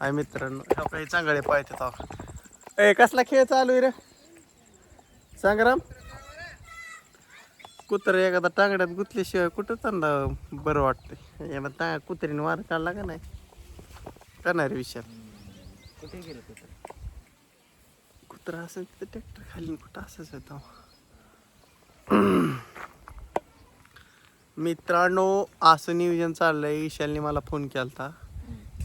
आहे मित्रांनो. ह्या काही चांगले पाहते तो ए कसला खेळ चालू आहे रे? संग्राम कुत्र एखादा टांगड्यात गुतल्याशिवाय कुठं त्यांना बरं वाटतंय? एखादा टा कुत्रीने वार काढला का नाही? का नाही रे विचार कुठे गेलं कुठं कुत्रा असेल तर ट्रॅक्टर खाली कुठं असंच येतो मित्रांनो असं नियोजन चाललंय. ईशालने मला फोन केलता.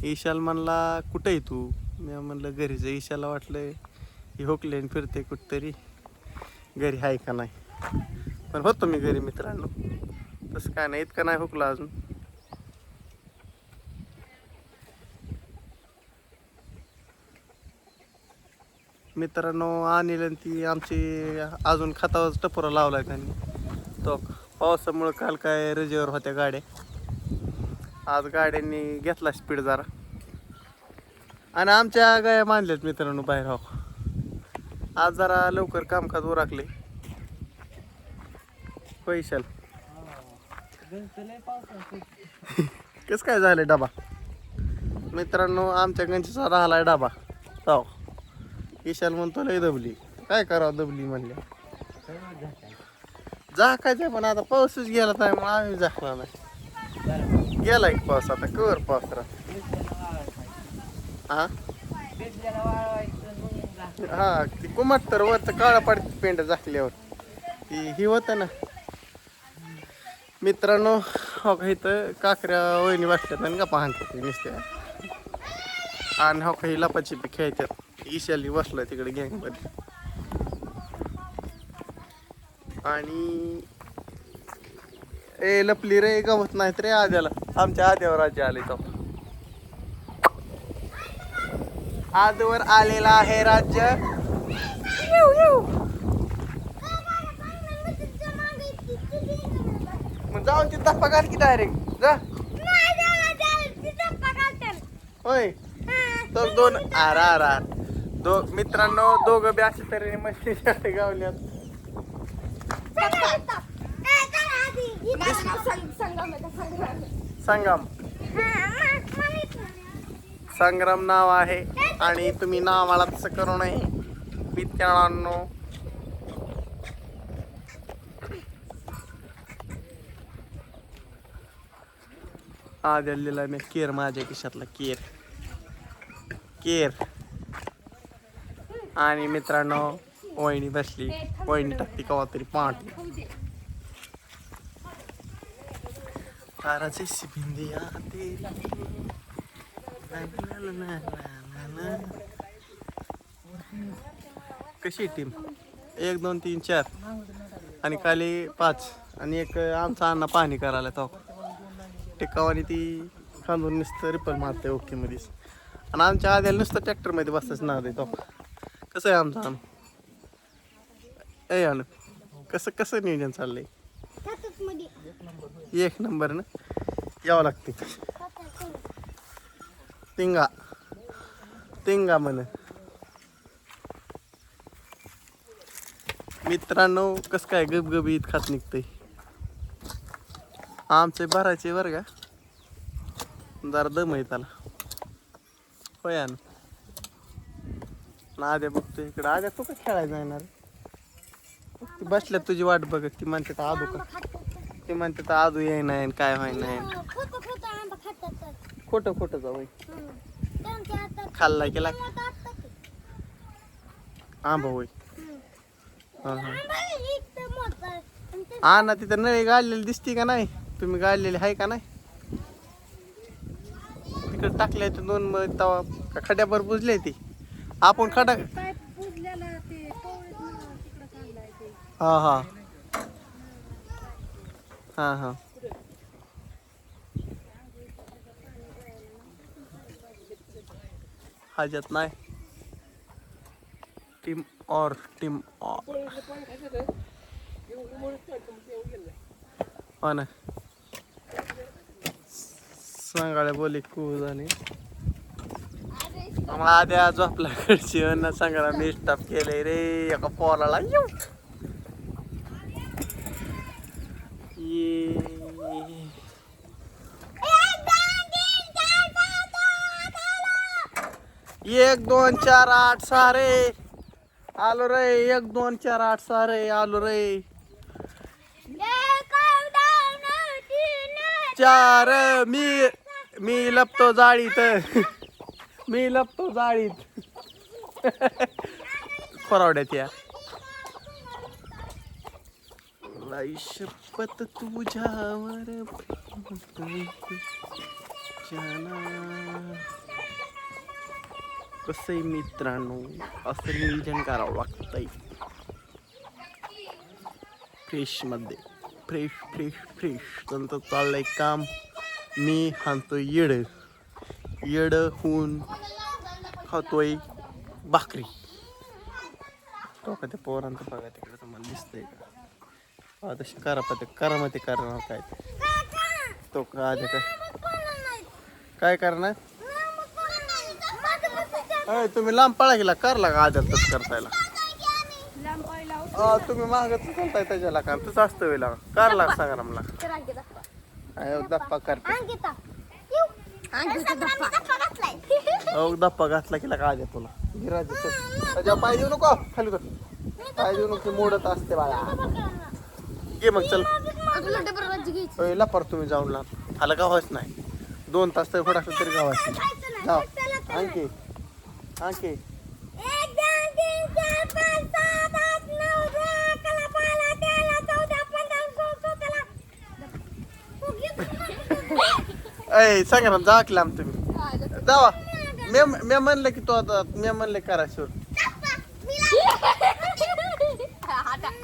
ईशाल म्हणला कुठं आहे तू? मी म्हणलं घरीच आहे. ईशाला वाटलं ही होकलेन फिरते कुठतरी. घरी आहे का नाही? पण होतो मी घरी मित्रांनो. तसं काय नाही इतकं नाही हुकला अजून. मित्रांनो अनिल आणि ती आमची अजून खतावर टपोरा लावलाय त्यांनी. तो पावसामुळं काल काय रजेवर होत्या गाड्या. आज गाड्यांनी घेतला स्पीड जरा. आणि आमच्या गाया मानल्यात मित्रांनो बाहेर हो आज जरा लवकर कामकाज उराकले. पैशाल. कसं काय झालंय डबा? मित्रांनो आमच्या गंजीचा राहिलाय डबा. हो ईशाल म्हणतो लय दबली. काय करावं दबली म्हणल्या झाकायचं पण आता पाऊसच गेला तर मग आम्ही झाकला नाही. गेला एक पाऊस आता कवर पाऊस हा? हा ती कुमाट तर वरचं काळा पडते पेंड झाकल्यावर. ती ही होतं ना. मित्रांनो हो काही इथं काकऱ्या वहिनी वाटतात आणि का पाहतात नुसत्या. आणि हो काही लपाची बी खेळतात. ईशाली बसलाय तिकडे गँगमध्ये. आणि ए लपली रे गवत नाहीत रे आद्याला. आमच्या आद्यावर राज्य आले तो. आजवर आलेला आहे राज्य. मग जाऊन ती धप्पा घाल की डायरेक्ट जा. होय. तर दोन आरा आरा दो मित्रांनो दोघं बी अशा तऱ्हेने मस्ती गावल्यात. संगम संग्राम नाव आहे आणि तुम्ही नावाला तसं करू नये. मित्रांनो हा दिलेला मी केर माझ्या खिशातला केर. केर. आणि मित्रांनो वहिनी बसली. वहिनी टाकते कवा तरी पाठी तेरी ला ला ला कशी टीम एक दोन तीन चार. आणि खाली पाच. आणि एक आमचा अण्णा पाणी करायला तो. टिकावानी ती खांदून नुसतं रिपल मारते ओके मध्येच. आणि आमच्या आद्याला नुसतं ट्रॅक्टरमध्ये ना दे तो. कसं आहे आमचं आम ए अनु कसं कसं नियोजन चाललंय? एक नंबरनं यावं लागते. तिंगा. तिंगा म्हण. मित्रांनो कसं काय गबगबीत खात निघतंय? आमचे भरायचे बरं का? जरा दम आहे त्याला. होय ना बघतो आद्या इकडं. आद्या तू का खेळायला जाणार? बसल्यात बसल्या तुझी वाट बघत ती म्हणते तर आदू का? ती म्हणते तर आदू येई नाही काय व्हाय नाही. खोटं खोटं जाऊ खाल्ला गेला आंबा होय. हा. हा हा. ना तिथं नळी गाडलेली दिसती का नाही? तुम्ही गाडलेली आहे का नाही? तिकडे टाकले ते दोन मग तवा. का खड्यावर बुजले ती? आपण खडा हा हा. हा हा. हाजत नाही. टीम और टीम और हो ना. सांगाड्या बोली खूप झाली. मग आधी आज आपल्याकडची अन्न सांगायला मी स्टाफ केले रे. एका पोराला येऊ ये एक दोन चार आठ सहा रे. आलो रे एक दोन चार आठ सहा रे आलो रे. चार मी मी लपतो जाळीत. मी लपतो जाळीत. खोरावड्यात या. लाई शपथ तुझ्यावर कसे मित्रांनो असं नियोजन करावं लागतंय. फ्रेशमध्ये. फ्रेश फ्रेश फ्रेश नंतर चाललंय काम. मी हाणतोय येड. येड होऊन खातोय भाकरी. तो का ते पोरांचं बघा तिकडे तुम्हाला दिसतंय का? तशी करा पाते करा मग ते करणार काय ते. तो का आधी काय काय करणार? अय तुम्ही लांब पळा गेला करला का आधी तसं करतायला. अ, तुम्ही मागत चालताय त्याच्याला का? तसं असतं वेळेला करला सांगा ना मला अय, दप्पा करते अहो दप्पा घातला केला का आधी तुला? गिराज त्याच्या पाय देऊ नको. खाली कर. पाय देऊ नको मोडत असते बाळा. घे मग चल. ओय, लपार तुम्ही जाऊन लाव आला गावाच नाही. दोन तास तर थोडा तरी गावाच नाही. आणखी. आणखी. अय सांगा ना जा की लांब तुम्ही. जावा. मी मी म्हणलं की तो आता मी म्हणलं करा शोर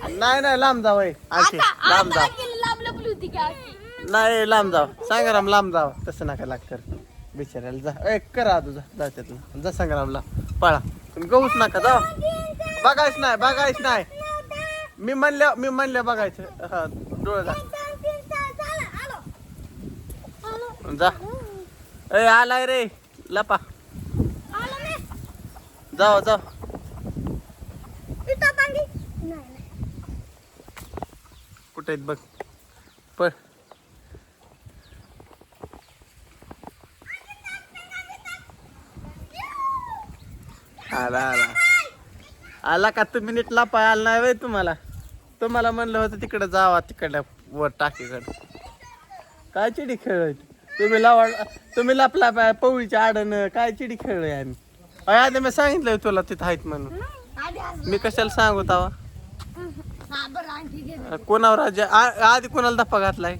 नाही नाही लांब जावा लांब जा. नाही लांब जाव संग्राम लांब जाव तसं नका लागतं बिचारायला जा. ए करा आदू जा जा त्यातनं. जा संग्रामला पळा. तुम्ही गहूच नका जा. बघायच नाही बघायच नाही. मी म्हणल्या मी म्हणल्या बघायचं. हा डोळे जा. जा. ए आलाय रे. लपा. जावा जा कुठे आहेत बघ. पळ. आला आला. आला का? तुम्ही नीट लापा आला नाही वय तुम्हाला? तुम्हाला म्हणलं होतं तिकडे जावा तिकडल्या वर टाकीकडे. काय चिडी खेळ तुम्ही लावा तुम्ही लपला पाय पवळीच्या आडन. काय चिडी खेळ आम्ही? आधी मी सांगितलं तुला तिथं आहेत म्हणून. मी कशाला सांगू तावा? कोणावर राजा आ- आधी कोणाला धप्पा घातलाय?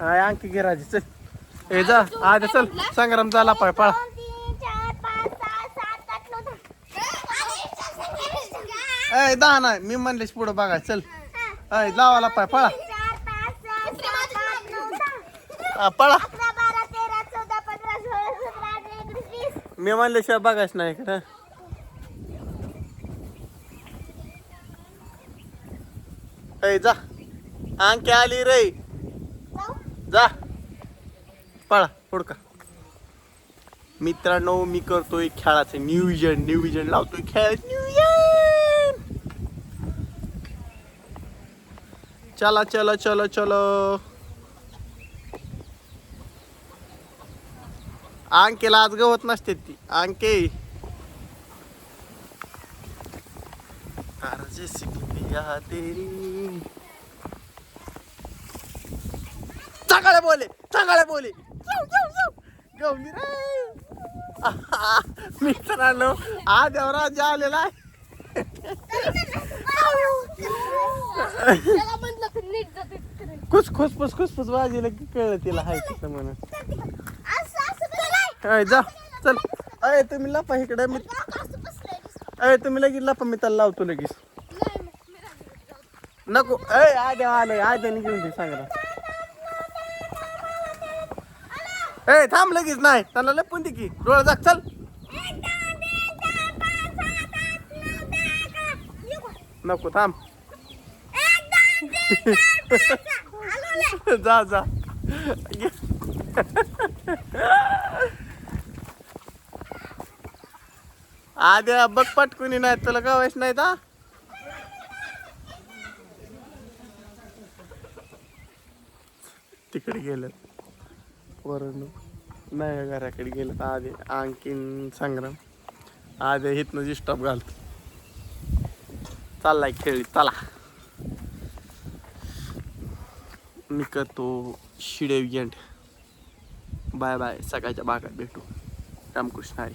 हाय अंकी घे राजे चल. ए जा आधी चल. संग्राम झाला पाय पळा. ए दहा नाही मी म्हणलेच पुढं बघा चल. अय लावाला पाय पळा. हा, पळा. मी म्हणल्याशिवाय बघायच नाही इकडं. ए जा. अंकी आली रे. जा. पळा हुडका मित्रांनो मी करतोय खेळाचं नियोजन. नियोजन लावतोय खेळाचं नियोजन. चला चला चला चलो. अंकेला आज गवत नसते ती. अंके सिकिया तेरी। चांगले बोले चांगले बोले. गवली रे। मित्रांनो आलेला आहे। खुस खुस खुस खुस खुस वाजेला की कळलं तिला हाय तिथं म्हणून। अय जा चल. अय तुम्ही लपा इकडे मी अय तुम्ही लगेच लपा मी त्याला लावतो लगेच. नको. अय आद्या आलंय आद्याने घेऊन दे सांगा ए थांब लगेच नाही त्याला लपून दे की. डोळा जाग चल. नको थांब. जा जा. आद्या बघ पटकुनी नाही तुला गावायच नाही का तिकडे गेलं वरून नाही घराकडे गेलं आधी आणखीन संग्राम. आज इथनं स्टॉप घालतो. चाललाय खेळी चला. मी करतो शिडे एंड बाय बाय सकाळच्या भागात भेटू. रामकृष्ण हरी.